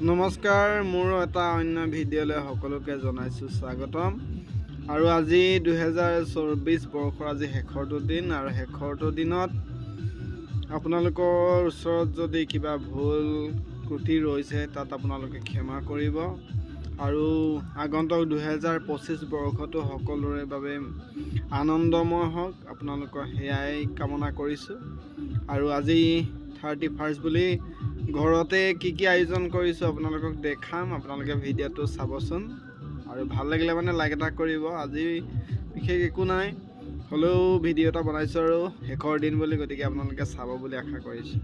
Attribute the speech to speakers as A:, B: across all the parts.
A: নমস্কাৰ, মোৰ এটা অন্য ভিডিঅ'লৈ সকলোকে জনাইছোঁ স্বাগতম। আৰু আজি দুহেজাৰ চৌবিছ বৰ্ষৰ আজি শেষৰটো দিন আৰু শেষৰটো দিনত আপোনালোকৰ ওচৰত যদি কিবা ভুল ক্ৰুটি ৰৈছে, তাত আপোনালোকে ক্ষমা কৰিব। আৰু আগন্তুক দুহেজাৰ পঁচিছ বৰ্ষটো সকলোৰে বাবে আনন্দময় হওক, আপোনালোকৰ সেয়াই কামনা কৰিছোঁ। আৰু আজি থাৰ্টি ফাৰ্ষ্ট বুলি ঘৰতে কি কি আয়োজন কৰিছোঁ আপোনালোকক দেখাম আপোনালোকে ভিডিঅ'টো চাবচোন। আৰু ভাল লাগিলে মানে লাইক এটা কৰিব আজি বিশেষ একো নাই। হ'লেও ভিডিঅ' এটা বনাইছোঁ আৰু শেষৰ দিন বুলি গতিকে আপোনালোকে চাব বুলি আশা কৰিছোঁ।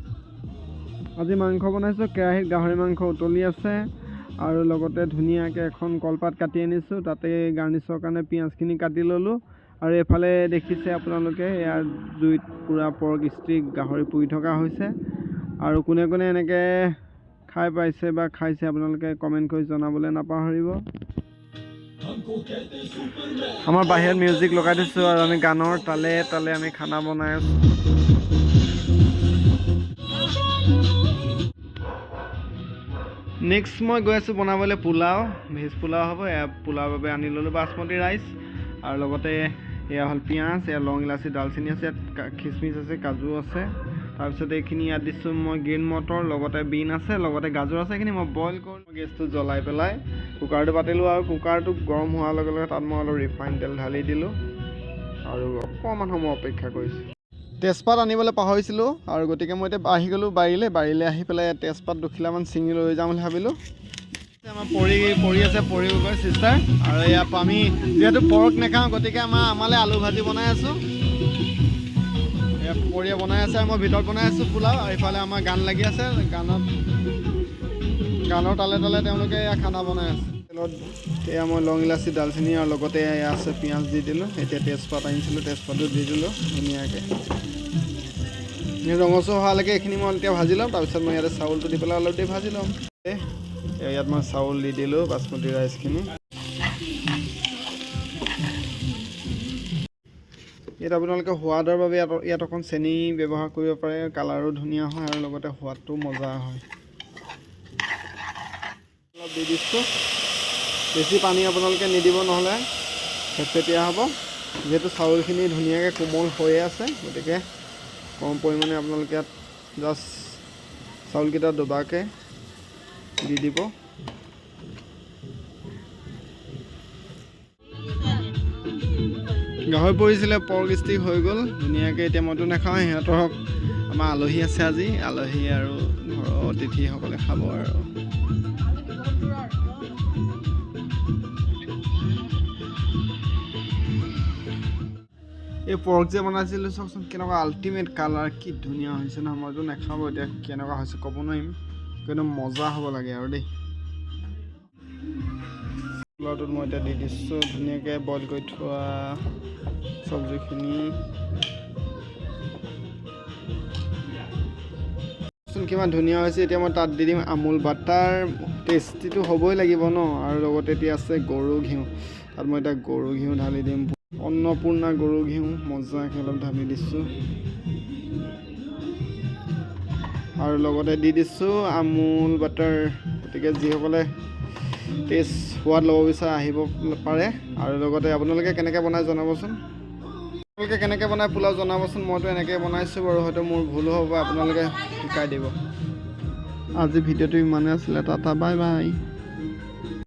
A: আজি মাংস বনাইছোঁ কেৰাহীত গাহৰি মাংস উতলি আছে আৰু লগতে ধুনীয়াকৈ এখন কলপাত কাটি আনিছোঁ তাতে গাৰ্নিছৰ কাৰণে পিঁয়াজখিনি কাটি ল'লোঁ। আৰু এইফালে দেখিছে আপোনালোকে এয়া জুইত পূৰা পৰ্ক ষ্টিক গাহৰি পুৰি থকা হৈছে। আৰু কোনে কোনে এনেকৈ খাই পাইছে বা খাইছে আপোনালোকে কমেণ্ট কৰি জনাবলৈ নাপাহৰিব। আমাৰ বাহিৰত মিউজিক লগাই থৈছোঁ আৰু আমি গানৰ তালে তালে আমি খানা বনাই আছোঁ। নেক্সট মই গৈ আছোঁ বনাবলৈ পোলাও, ভেজ পোলাও হ'ব, এয়া পোলাওৰ বাবে আনি ল'লোঁ বাচমতি ৰাইচ আৰু লগতে এয়া হ'ল পিঁয়াজ, এয়া লং ইলাচি, ডালচেনি আছে, ইয়াত খিচমিচ আছে, কাজু আছে। তাৰপিছত এইখিনি ইয়াত দিছোঁ, মই গ্ৰীণ মটৰ, লগতে বিন আছে, লগতে গাজৰ আছে, এইখিনি মই বইল কৰি গেছটো জ্বলাই পেলাই কুকাৰটো পাতিলোঁ আৰু কুকাৰটো গৰম হোৱাৰ লগে লগে তাত মই অলপ ৰিফাইন তেল ঢালি দিলোঁ আৰু অকণমান সময় অপেক্ষা কৰিছোঁ। তেজপাত আনিবলৈ পাহৰিছিলোঁ আৰু গতিকে মই এতিয়া আহি গ'লোঁ বাৰীলৈ বাৰীলৈ আহি পেলাই তেজপাত দুখিলামান ছিঙি লৈ যাম বুলি ভাবিলোঁ। আমাৰ পৰি পৰি আছে, পৰি গৈ চিষ্টাৰ আৰু ইয়াত আমি যিহেতু পৰক নাখাওঁ, গতিকে আমাৰ আমালৈ আলু ভাজি বনাই আছোঁ। পৰিয়ে বনাই আছে, মই ভিতৰত বনাই আছোঁ পোলাও, আৰু ইফালে আমাৰ গান লাগি আছে, গানত, গানৰ তালে তালে তেওঁলোকে এয়া খানা বনাই আছে। তেলত এয়া মই লং ইলাচি, ডালচেনি আৰু লগতে এয়া আছে পিঁয়াজ দি দিলোঁ, এতিয়া তেজপাত আনিছিলোঁ তেজপাতটো দি দিলোঁ ধুনীয়াকৈ। ৰঙচুৱা হোৱালৈকে এইখিনি মই এতিয়া ভাজি ল'ম, তাৰপিছত মই ইয়াতে চাউলটো দি পেলাই অলপ দেৰি ভাজি ল'ম। ইয়াত মই চাউল দি দিলোঁ, বাচমতি ৰাইচখিনি। ইয়াত আপোনালোকে সোৱাদৰ বাবে ইয়াত অকণ চেনি ব্যৱহাৰ কৰিব পাৰে, কালাৰো ধুনীয়া হয় আৰু লগতে সোৱাদটো মজা হয়। অলপ দি দিছোঁ। বেছি পানী আপোনালোকে নিদিব নহ'লে। ফেটফেটীয়া হ'ব। যিহেতু চাউলখিনি ধুনীয়াকৈ কোমল হৈয়ে আছে, গতিকে কম পৰিমাণে আপোনালোকে ইয়াত জাষ্ট চাউলকেইটা দুবাৰকৈ দি দিব। গাহৰি পৰিছিলে পৰ্ক ষ্টিক হৈ গ'ল। ধুনীয়াকৈ এতিয়া মইতো নাখাওঁ সিহঁতৰ আমাৰ আলহী আছে আজি আলহী আৰু ঘৰৰ অতিথিসকলে খাব আৰু। এই পৰ্ক যে বনাইছিলোঁ চাওকচোন কেনেকুৱা আল্টিমেট কালাৰ কি ধুনীয়া হৈছে নহয় মইতো নাখাব এতিয়া কেনেকুৱা হৈছে ক'ব নোৱাৰিম। কিন্তু মজা হ'ব লাগে আৰু দেই। পোলাওটোত মই এতিয়া দি দিছোঁ ধুনীয়াকৈ বইল কৰি থোৱা চব্জিখিনি। কিমান ধুনীয়া হৈছে এতিয়া মই তাত দি দিম আমুল বাটাৰ। টেষ্টিটো হ'বই লাগিব ন আৰু লগতে এতিয়া আছে গৰু ঘিউ। তাত মই এতিয়া গৰু ঘিউ ঢালি দিম। অন্নপূৰ্ণা গৰু ঘিউ মজাকৈ অলপ ঢালি দিছোঁ। আৰু লগতে দি দিছোঁ আমুল বাটাৰ গতিকে যিসকলে টেষ্ট সোৱাদ ল'ব বিচাৰে আহিব পাৰে। আৰু লগতে আপোনালোকে কেনেকৈ বনাই জনাবচোন? আপোনালোকে কেনেকৈ বনাই পোলাও জনাবচোন? মইতো এনেকৈ বনাইছোঁ বাৰু হয়তো মোৰ ভুল হ'ব আপোনালোকে শিকাই দিব। আজি ভিডিঅ'টো ইমানেই আছিলে টাটা বাই বাই।